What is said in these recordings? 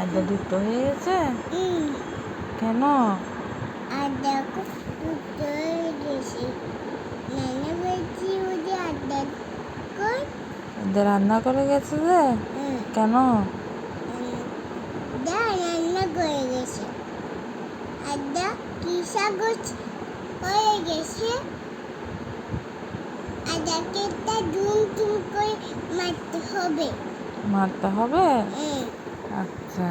আড্ডা দুটো হয়ে গেছে কেন? দুটো হয়ে গেছে। নানা বলছি ওদের আড্ডা রান্না করে গেছে যে? কেন? দা রান্না করে গেছে। আড্ডা হয়ে গেছে? আড্ডাকে ধুম করে মারতে হবে। মারতে হবে? হুম। আচ্ছা।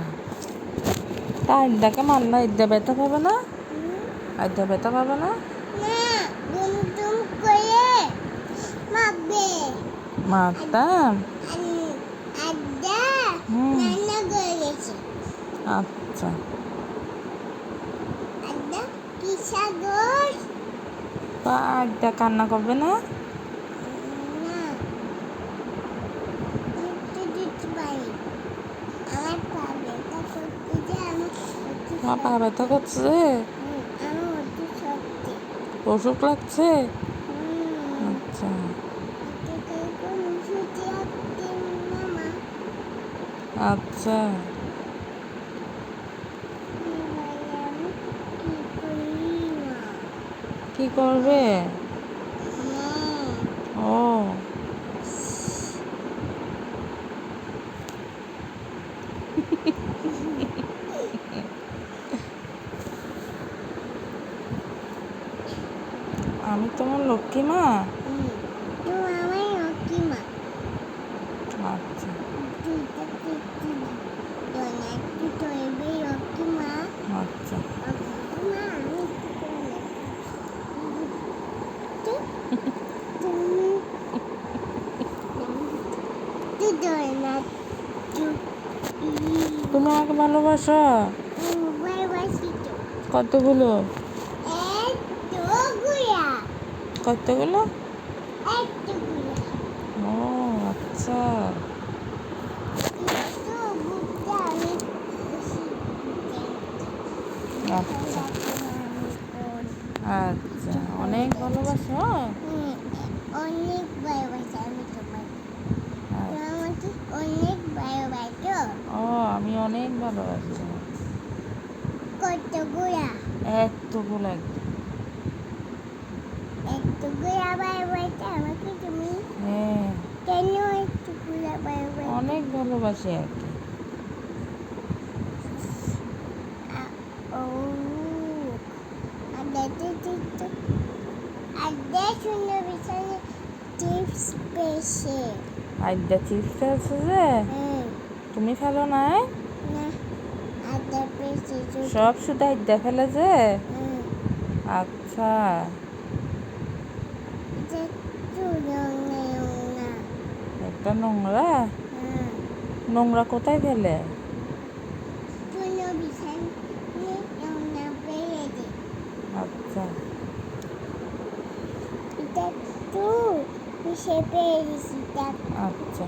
তা আড্ডাকে মারলে আড্ডা ব্যথা পাবে না? আড্ডা ব্যথা পাবে না? মারতাম আচ্ছা। আড্ডা কান্না করবে না একটু দিতে পারি আমার পা ব্যথা করতে যে আমার অতি পা ব্যথা করছে অসুখ লাগছে আচ্ছা মা আচ্ছা কি করবে মা ও আমি তোমার লক্ষ্মী মা? আচ্ছা। আচ্ছা। তুমি আমাকে ভালোবাসো? কতগুলো? কতগুলো? ও আচ্ছা। আচ্ছা। আচ্ছা অনেক ভালোবাসো অনেক ভালোবাসি আমি। আমাকে অনেক ভালোবাসো ও আমি অনেক ভালোবাসি কত গুড়া এতগুলো একদম একটু গুড়া ভালোবাসো আমাকে তুমি হ্যাঁ কেন একটু গুড়া ভালোবাসো অনেক ভালোবাসি আর কি। আড্ডা আছে যে? তুমি ফেলো না সব শুধু আড্ডা ফেলে যে? আচ্ছা। একটা নোংরা? হুম নোংরা কোথায় পেয়েছে আচ্ছা। আচ্ছা।